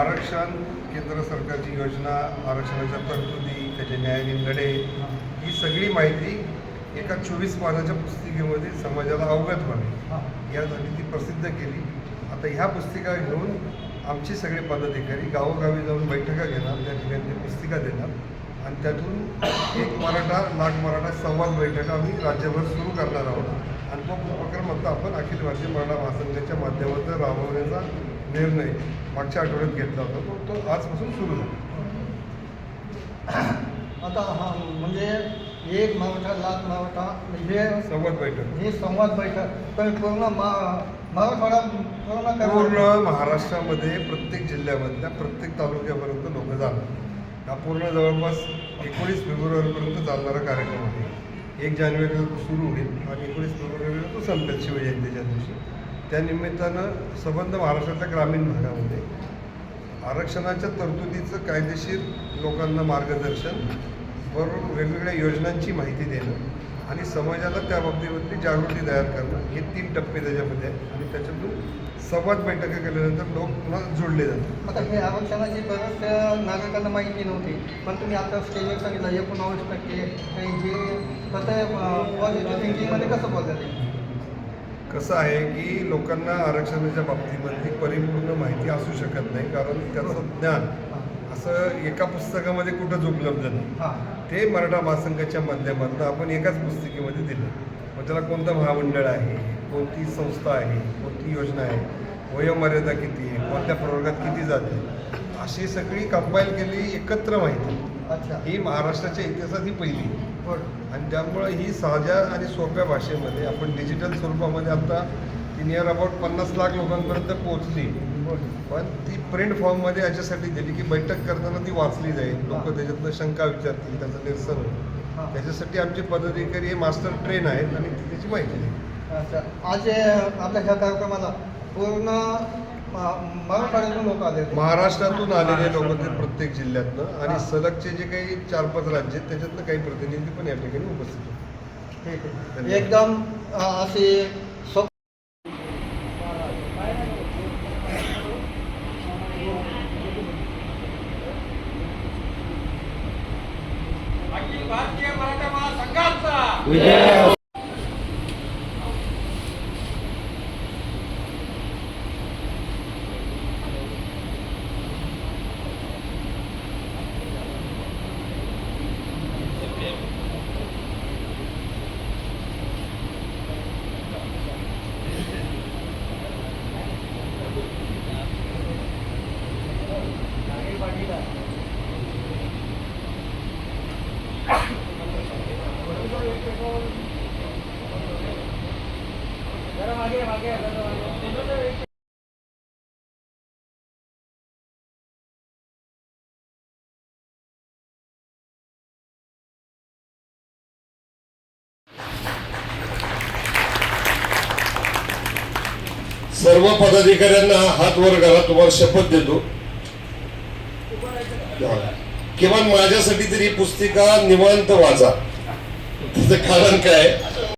आरक्षण केंद्र सरकारची योजना आरक्षणाच्या तरतुदी त्याचे न्यायालयीन लढे ही सगळी माहिती एका चोवीस पानाच्या पुस्तिकेमध्ये समाजाला अवगत व्हावी यासाठी ती प्रसिद्ध केली. आता ह्या पुस्तिका घेऊन आमचे सगळे पदाधिकारी गावोगावी जाऊन बैठका घेणार त्या ठिकाणी ते पुस्तिका देणार. आणि त्यातून एक मराठा लाख मराठा संवाद बैठका आम्ही राज्यभर सुरू करणार आहोत. आणि तो उपक्रम आता आपण अखिल भारतीय मराठा महासंघाच्या माध्यमातून राबवण्याचा निर्णय मागच्या आठवड्यात घेतला होता तो तो आजपासून सुरू झाला. आता हा म्हणजे एक मराठा लाख मराठा हे संवाद बैठक. हे संवाद बैठक. पण पूर्ण मा मराठवाडा पूर्ण पूर्ण महाराष्ट्रामध्ये प्रत्येक जिल्ह्यामधल्या प्रत्येक तालुक्यापर्यंत लोक जाणार हा पूर्ण जवळपास एकोणीस फेब्रुवारीपर्यंत चालणारा कार्यक्रम आहे. एक जानेवारीला तो सुरू होईल आणि एकोणीस फेब्रुवारीला तो संपेल शिवजयंतीच्या दिवशी. त्या निमित्तानं संबंध महाराष्ट्रातल्या ग्रामीण भागामध्ये आरक्षणाच्या तरतुदीचं कायदेशीर लोकांना मार्गदर्शन बरोबर वेगवेगळ्या योजनांची माहिती देणं आणि समाजाला त्या बाबतीमधली जागृती तयार करणं हे तीन टप्पे त्याच्यामध्ये आहेत. आणि त्याच्यातून संवाद बैठका केल्यानंतर लोक पुन्हा जोडले जातात. आता हे आरक्षणाची बऱ्याचशा नागरिकांना माहिती नव्हती पण तुम्ही आता स्टेजवर सांगितलं एकोणावीस टक्के काही हे कसं पॉझिटिव्ह थिंकिंगमध्ये कसं बोलतात कसं आहे की लोकांना आरक्षणाच्या बाबतीमधली परिपूर्ण माहिती असू शकत नाही कारण त्याचं ज्ञान असं एका पुस्तकामध्ये कुठंच उपलब्ध नाही. ते मराठा महासंघाच्या माध्यमातून आपण एकाच पुस्तिकेमध्ये दिलं. मग त्याला कोणतं महामंडळ आहे? कोणती संस्था आहे? कोणती योजना आहे? वयोमर्यादा किती आहे? कोणत्या प्रवर्गात किती जाते? अशी सगळी कंपाईल केलेली एकत्र माहिती. अच्छा. ही महाराष्ट्राच्या इतिहासात ही पहिली. गुड आणि त्यामुळं ही साध्या आणि सोप्या भाषेमध्ये आपण डिजिटल स्वरूपामध्ये आता ती नियर अबाउट पन्नास लाख लोकांपर्यंत पोहोचली. गुड पण ती प्रिंट फॉर्ममध्ये याच्यासाठी दिली की बैठक करताना ती वाचली जाईल. लोक हां. त्याच्यातनं शंका विचारतील त्याचं निरसन होईल. हां. त्याच्यासाठी आमचे पदाधिकारी हे मास्टर ट्रेन आहेत आणि त्याची माहिती देईल आज हे आपल्या ह्या कार्यक्रमाला पूर्ण लोक आले. महाराष्ट्रातून आलेले लोक ते प्रत्येक जिल्ह्यातनं आणि. सलगचे जे काही चार पाच राज्य आहेत त्याच्यातनं काही प्रतिनिधी पण या ठिकाणी उपस्थित होते. एकदम असे भारतीय मराठा महासंघाचा Gracias. सर्व पदाधिकाऱ्यांना हात वर करा तुम्हाला शपथ देतो. किमान माझ्यासाठी तरी पुस्तिका निवांत वाचा. त्याचं कारण काय?